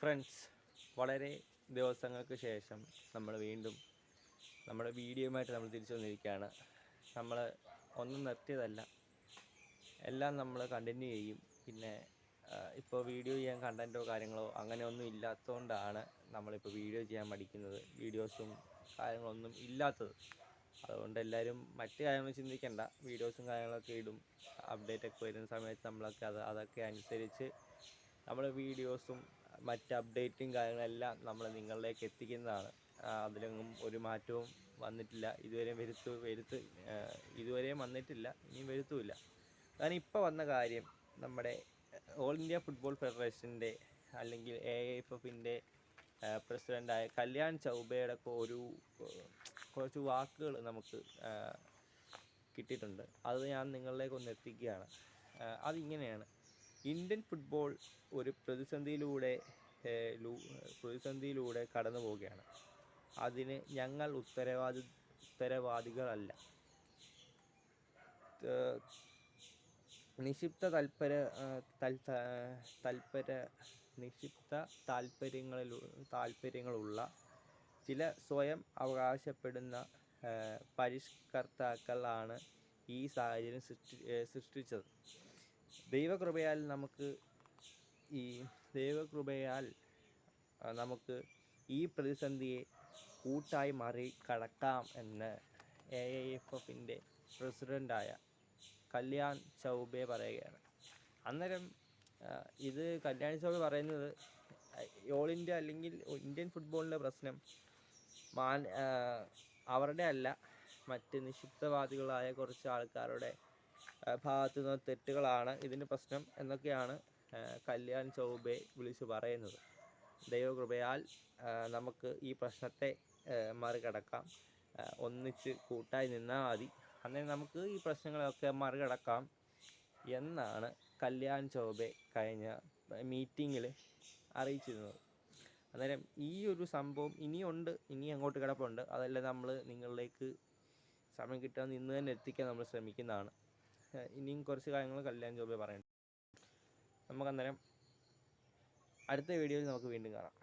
Friends വളരെ ദിവസങ്ങൾക്ക് ശേഷം നമ്മൾ വീണ്ടും നമ്മുടെ വീഡിയോയുമായിട്ട് നമ്മൾ തിരിച്ചു വന്നിരിക്കുകയാണ്. നമ്മൾ ഒന്നും നിർത്തിയതല്ല. എല്ലാം നമ്മൾ കണ്ടിന്യൂ ചെയ്യും. പിന്നെ ഇപ്പോൾ വീഡിയോ ചെയ്യാൻ കണ്ടന്റോ കാര്യങ്ങളോ അങ്ങനെ ഒന്നും ഇല്ലാത്തതുകൊണ്ടാണ് നമ്മളിപ്പോൾ വീഡിയോ ചെയ്യാൻ മടിക്കുന്നത്. വീഡിയോസും കാര്യങ്ങളൊന്നും ഇല്ലാത്തത്. അതുകൊണ്ട് എല്ലാവരും മറ്റു കാര്യങ്ങൾ ചിന്തിക്കേണ്ട. വീഡിയോസും കാര്യങ്ങളൊക്കെ ഇടും. അപ്ഡേറ്റ് ഒക്കെ വരുന്ന സമയത്ത് നമ്മളൊക്കെ അത് അതൊക്കെ അനുസരിച്ച് നമ്മൾ വീഡിയോസും മറ്റ് അപ്ഡേറ്റും കാര്യങ്ങളെല്ലാം നമ്മൾ നിങ്ങളിലേക്ക് എത്തിക്കുന്നതാണ്. അതിലൊന്നും ഒരു മാറ്റവും വന്നിട്ടില്ല. ഇതുവരെ വരുത്തു വരുത്ത് ഇതുവരെ ഇതുവരെയും വന്നിട്ടില്ല. ഇനിയും വരുത്തുമില്ല കാരണം ഇപ്പോൾ വന്ന കാര്യം. നമ്മുടെ ഓൾ ഇന്ത്യ ഫുട്ബോൾ ഫെഡറേഷന്റെ അല്ലെങ്കിൽ എ എഫ് എഫിന്റെ പ്രസിഡന്റായ കല്യാൺ ചൗബയുടെ ഒരു കുറച്ച് വാക്കുകൾ നമുക്ക് കിട്ടിയിട്ടുണ്ട്. അത് ഞാൻ നിങ്ങളിലേക്ക് ഒന്ന് എത്തിക്കുകയാണ്. അതിങ്ങനെയാണ്. ഇന്ത്യൻ ഫുട്ബോൾ ഒരു പ്രതിസന്ധിയിലൂടെ പ്രതിസന്ധിയിലൂടെ കടന്നു പോവുകയാണ്. അതിന് ഞങ്ങൾ ഉത്തരവാദി ഉത്തരവാദികളല്ല. നിക്ഷിപ്ത തൽപര ആ, തൽ തൽപര നിക്ഷിപ്ത താല്പര്യങ്ങളിൽ താല്പര്യങ്ങളുള്ള ചില സ്വയം അവകാശപ്പെടുന്ന പരിഷ്കർത്താക്കളാണ് ഈ സാഹചര്യം സൃഷ്ടി സൃഷ്ടിച്ചത്. ദൈവകൃപയാൽ നമുക്ക് ഈ ദൈവകൃപയാൽ നമുക്ക് ഈ പ്രതിസന്ധിയെ കൂട്ടായി മറികടക്കാം എന്ന് എ ഐ എഫ് എഫിന്റെ പ്രസിഡന്റായ കല്യാൺ ചൗബെ പറയുകയാണ്. അന്നേരം ഇത് കല്യാൺ ചൗബെ പറയുന്നത് ഓൾ ഇന്ത്യ അല്ലെങ്കിൽ ഇന്ത്യൻ ഫുട്ബോളിന്റെ പ്രശ്നം മാൻ അവരുടെ അല്ല മറ്റ് നിക്ഷിപ്തവാദികളായ കുറച്ച് ആൾക്കാരുടെ ഭാഗത്തു നിന്ന് തെറ്റുകളാണ് ഇതിന് പ്രശ്നം എന്നൊക്കെയാണ് കല്യാൺ ചൗബെ വിളിച്ചു പറയുന്നത്. ദൈവകൃപയാൽ നമുക്ക് ഈ പ്രശ്നത്തെ മറികടക്കാം. ഒന്നിച്ച് കൂട്ടായി നിന്നാൽ മതി. അന്നേരം നമുക്ക് ഈ പ്രശ്നങ്ങളൊക്കെ മറികടക്കാം എന്നാണ് കല്യാൺ ചൗബെ കഴിഞ്ഞ മീറ്റിങ്ങിൽ അറിയിച്ചിരുന്നത്. അന്നേരം ഈ ഒരു സംഭവം ഇനിയുണ്ട് ഇനി അങ്ങോട്ട് കിടപ്പുണ്ട്. അതെല്ലാം നമ്മൾ നിങ്ങളിലേക്ക് സമയം കിട്ടാൻ ഇന്ന് തന്നെ എത്തിക്കാൻ നമ്മൾ ശ്രമിക്കുന്നതാണ്. ഇനിയും കുറച്ച് കാര്യങ്ങൾ കല്യാൺ ചൗബെ നമുക്ക് നമുക്കന്നേരം അടുത്ത വീഡിയോയിൽ നമുക്ക് വീണ്ടും കാണാം.